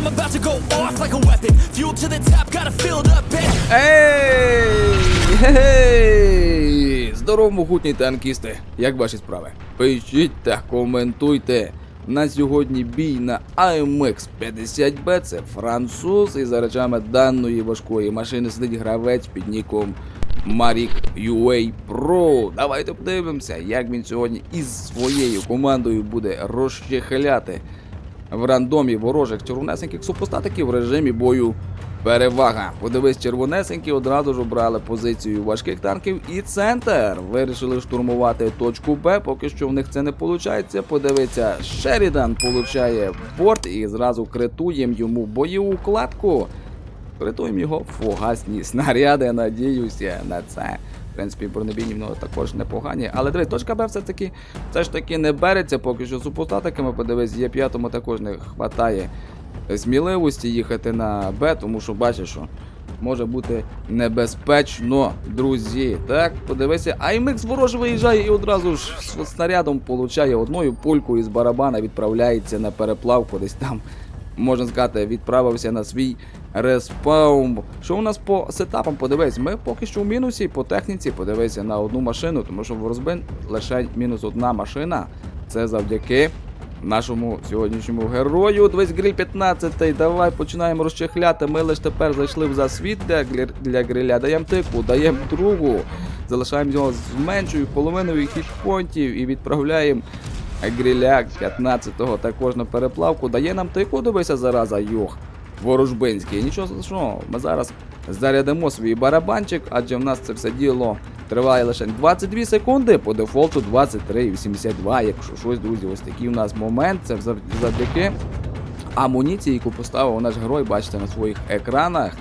I'm about to go off like a weapon. Fuel to the top, got a filled up bed. Ей! Здорово, могутні танкісти! Як ваші справи? Пишіть та коментуйте. На сьогодні бій на AMX 50B це француз, і за речами даної важкої машини сидить гравець під ніком Marik UA Pro. Давайте подивимося, як він сьогодні із своєю командою буде розчехляти в рандомі ворожих червонесеньких супостатиків в режимі бою перевага. Подивись, червонесенькі одразу ж обрали позицію важких танків і центр. Вирішили штурмувати точку Б. Поки що в них це не виходить. Подивиться, Шерідан получає борт і зразу критуємо йому бойову кладку. Критуємо його фугасні снаряди, надіюся на це. В принципі, бронебійні в нього також непогані. Але дивись, точка Б все-таки все ж таки не береться, поки що супостатиками. Подивись, є п'ятому також не вистачає сміливості їхати на Б, тому що бачиш, що може бути небезпечно, друзі. Так, подивися, аймикс ворож виїжджає і одразу ж з снарядом получає одною пулькою з барабана, відправляється на переплавку десь там можна сказати, відправився на свій респаум. Що у нас по сетапам? Подивись, ми поки що в мінусі по техніці подивися на одну машину, тому що в Розбин лише мінус одна машина. Це завдяки нашому сьогоднішньому герою. Дивись, гриль 15. Давай починаємо розчехляти. Ми лише тепер зайшли в засвіт для, для гриля. Даємо тику, даємо другу. Залишаємо його з меншою половиною хітпонтів і відправляємо Гріляк 15-го також на переплавку. Дає нам тику, дивися зараза, йох. Ворожбинський. Нічого страшного, ми зараз зарядимо свій барабанчик, адже в нас це все діло триває лише 22 секунди, по дефолту 23,82. Якщо щось, друзі, ось такий у нас момент. Це завдяки амуніції, яку поставив наш герой, бачите на своїх екранах.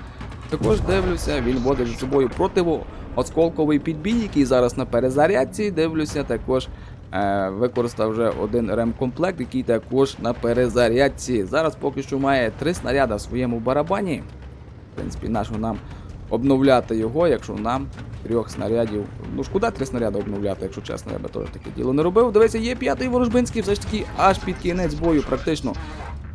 Також дивлюся, він водить за собою противоосколковий підбій, який зараз на перезарядці. Дивлюся, також використав вже один ремкомплект, який також на перезарядці. Зараз поки що має три снаряди в своєму барабані. В принципі, нащо нам обновляти його, якщо нам трьох снарядів. Ну шкода три снаряди обновляти, якщо чесно, я би теж таке діло не робив. Дивися, є п'ятий ворожбинський, все ж таки аж під кінець бою, практично.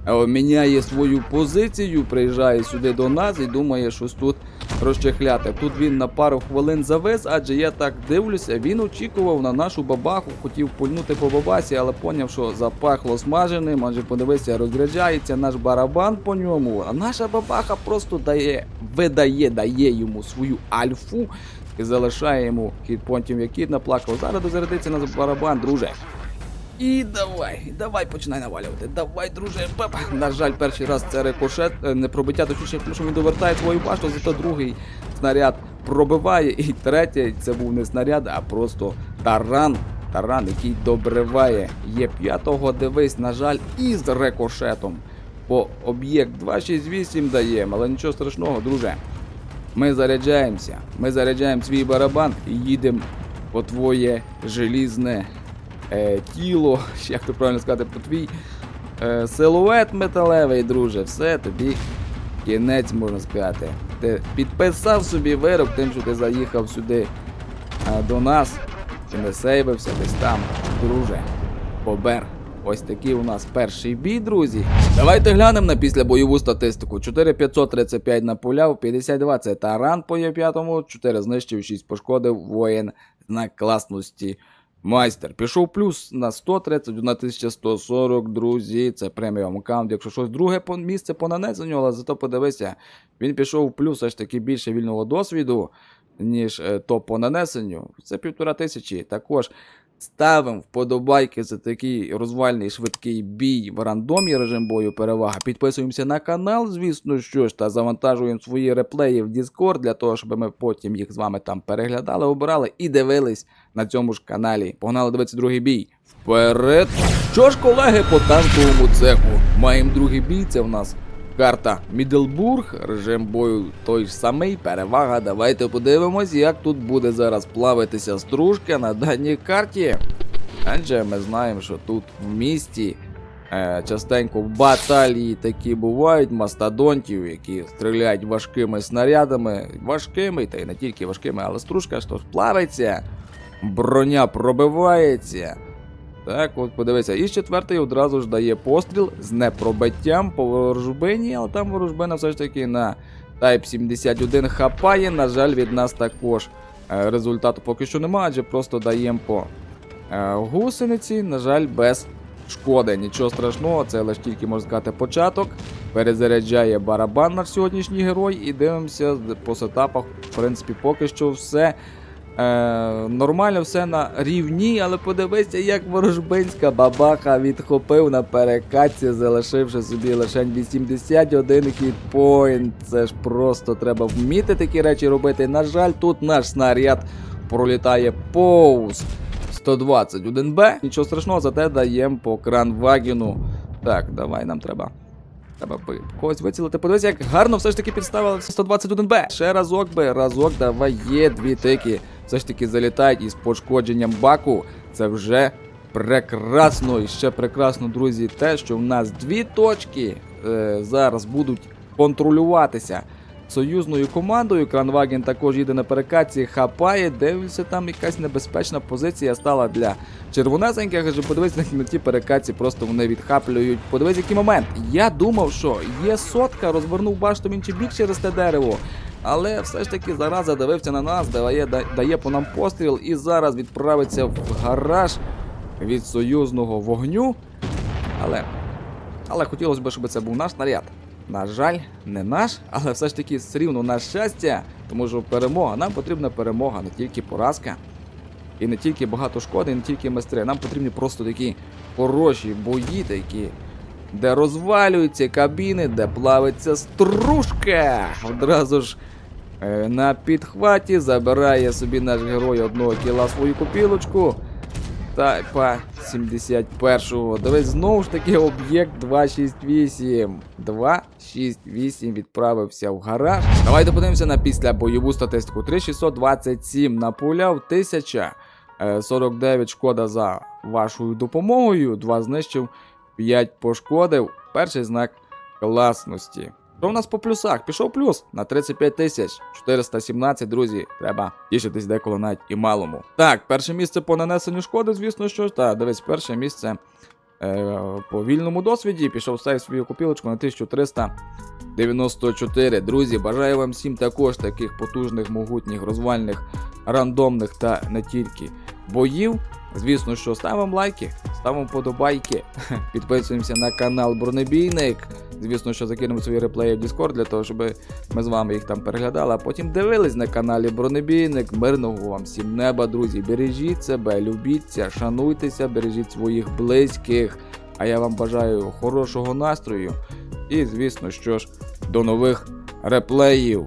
Е, Міняє свою позицію, приїжджає сюди до нас і думає, щось тут розчехляти. Тут він на пару хвилин завис, адже я так дивлюся, він очікував на нашу бабаху, хотів пульнути по бабасі, але поняв, що запахло смаженим, адже подивися, розряджається наш барабан по ньому. А наша бабаха просто дає, видає, дає йому свою альфу і залишає йому хітпонтів, який наплакав. Зараз дозарядиться на барабан, друже. І давай, давай починай навалювати. Давай, друже. Папа. На жаль, перший раз це рикошет, е, не пробиття, точніше, тому що він довертає свою башту, зато другий снаряд пробиває. І третій це був не снаряд, а просто таран. Таран, який добриває. Є п'ятого, дивись, на жаль, із рикошетом. По об'єкт 268 даємо, але нічого страшного, друже. Ми заряджаємося. Ми заряджаємо свій барабан і їдемо по твоє желізне е, тіло, як то правильно сказати, по твій е, силует металевий, друже. Все, тобі кінець можна сказати. Ти підписав собі вирок тим, що ти заїхав сюди е, до нас. Чи не сейвився десь там, друже. Побер. Ось такий у нас перший бій, друзі. Давайте глянемо на післябойову статистику. 4535 напуляв, 52 це таран по Є5, 4 знищив, 6 пошкодив, воїн знак класності. Майстер пішов плюс на 131 1140, друзі. Це преміум аккаунт. Якщо щось друге місце по нанесенню, але зато подивися, він пішов плюс аж таки більше вільного досвіду, ніж е, то по нанесенню. Це півтора тисячі. Також ставимо вподобайки за такий розвальний швидкий бій в рандомі режим бою перевага. Підписуємося на канал, звісно, що ж, та завантажуємо свої реплеї в Discord для того, щоб ми потім їх з вами там переглядали, обирали і дивились на цьому ж каналі. Погнали дивитися другий бій. Вперед! Що ж, колеги, по танковому цеху. Маємо другий бій, це в нас карта Мідлбург, режим бою той ж самий, перевага. Давайте подивимось, як тут буде зараз плавитися стружка на даній карті. Адже ми знаємо, що тут в місті е, частенько баталії такі бувають мастодонтів, які стріляють важкими снарядами, важкими, та й не тільки важкими, але стружка то ж плавиться, броня пробивається. Так, от подивися, і з четвертої одразу ж дає постріл з непробиттям по ворожбині, але там ворожбина все ж таки на Type 71 хапає. На жаль, від нас також е, результату поки що немає, адже просто даємо по е, гусениці, на жаль, без шкоди. Нічого страшного, це лише тільки можна сказати початок. Перезаряджає барабан наш сьогоднішній герой, і дивимося по сетапах. В принципі, поки що все. Е, нормально все на рівні, але подивися, як ворожбинська бабаха відхопив на перекатці, залишивши собі лише 81 хітпоінт. Це ж просто треба вміти такі речі робити. На жаль, тут наш снаряд пролітає повз 121Б. Нічого страшного, зате даємо по кранвагіну. Так, давай, нам треба. Треба би когось вицілити. Подивися, як гарно все ж таки підставили 121Б. Ще разок би, разок, давай є дві тики. Все ж таки залітають із пошкодженням баку. Це вже прекрасно. І ще прекрасно, друзі, те, що в нас дві точки е, зараз будуть контролюватися. Союзною командою Кранваген також їде на перекатці, хапає, дивиться, там якась небезпечна позиція стала для червонесеньких, адже подивись на, ті перекатці, просто вони відхаплюють. Подивись, який момент. Я думав, що є сотка, розвернув башту в інший бік через те дерево. Але все ж таки зараз задивився на нас, дає, дає по нам постріл і зараз відправиться в гараж від союзного вогню. Але, але хотілося б, щоб це був наш снаряд. На жаль, не наш, але все ж таки все рівно наше щастя, тому що перемога, нам потрібна перемога, не тільки поразка. І не тільки багато шкоди, і не тільки майстри. Нам потрібні просто такі хороші бої, такі, де розвалюються кабіни, де плавиться стружка. Одразу ж на підхваті забирає собі наш герой одного кіла свою копілочку. Тайпа 71-го. Дивись, знову ж таки об'єкт 268. 268 відправився в гараж. Давайте подивимося на після бойову статистику. 3627 напуляв, 1049 шкода за вашою допомогою. 2 знищив, 5 пошкодив. Перший знак класності. Що в нас по плюсах? Пішов плюс на 35 тисяч 417, друзі. Треба тішитись деколи навіть і малому. Так, перше місце по нанесенню шкоди, звісно, що ж. Так, дивись, перше місце е, по вільному досвіді. Пішов ставив свою копілочку на 1394. Друзі, бажаю вам всім також таких потужних, могутніх, розвальних, рандомних та не тільки боїв. Звісно, що ставимо лайки, ставимо подобайки, підписуємося на канал Бронебійник. Звісно, що закинемо свої реплеї в Discord для того, щоб ми з вами їх там переглядали, а потім дивились на каналі Бронебійник. Мирного вам всім неба, друзі. Бережіть себе, любіться, шануйтеся, бережіть своїх близьких. А я вам бажаю хорошого настрою. І, звісно, що ж, до нових реплеїв.